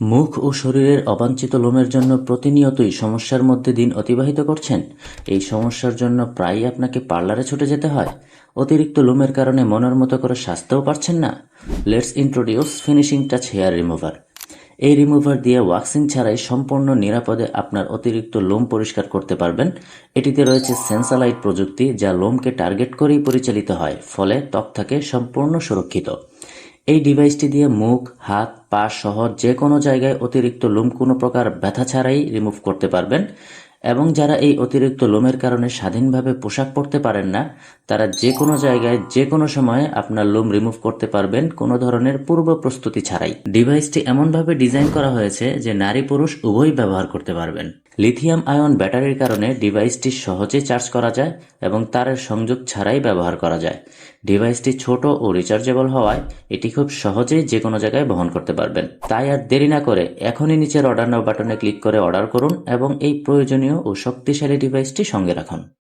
মুখ ও শরীরের অবাঞ্ছিত লোমের জন্য প্রতিনিয়তই সমস্যার মধ্যে দিন অতিবাহিত করছেন। এই সমস্যার জন্য প্রায়ই আপনাকে পার্লারে ছুটে যেতে হয়। অতিরিক্ত লোমের কারণে মনের মতো করে সাজতেও পারছেন না। Let's introduce finishing touch hair remover এই রিমুভার দিয়ে ওয়াক্সিং ছাড়াই সম্পূর্ণ নিরাপদে আপনার অতিরিক্ত লোম পরিষ্কার করতে পারবেন। এটিতে রয়েছে সেন্সালাইট প্রযুক্তি যা লোমকে টার্গেট করেই পরিচালিত হয়, ফলে ত্বক থাকে সম্পূর্ণ সুরক্ষিত। এই ডিভাইসটি দিয়ে মুখ, হাত, পা সহ যে কোনো জায়গায় অতিরিক্ত লুম কোনো প্রকার ব্যথা ছাড়াই রিমুভ করতে পারবেন। এবং যারা এই অতিরিক্ত লোমের কারণে স্বাধীনভাবে পোশাক পরতে পারেন না, তারা যে কোনো জায়গায়, যে কোনো সময়ে আপনার লোম রিমুভ করতে পারবেন কোনো ধরনের পূর্ব প্রস্তুতি ছাড়াই। ডিভাইসটি এমনভাবে ডিজাইন করা হয়েছে যে নারী পুরুষ উভয়ই ব্যবহার করতে পারবেন। লিথিয়াম আয়ন ব্যাটারির কারণে ডিভাইসটি সহজে চার্জ করা যায় এবং তারের সংযোগ ছাড়াই ব্যবহার করা যায়। ডিভাইসটি ছোট ও রিচার্জেবল হওয়ায় এটি খুব সহজেই যে কোনো জায়গায় বহন করতে পারবেন। তাই আর দেরি না করে এখনই নিচের অর্ডার নাও বাটনে ক্লিক করে অর্ডার করুন এবং এই প্রয়োজনীয় ও শক্তিশালী ডিভাইসটি সঙ্গে রাখুন।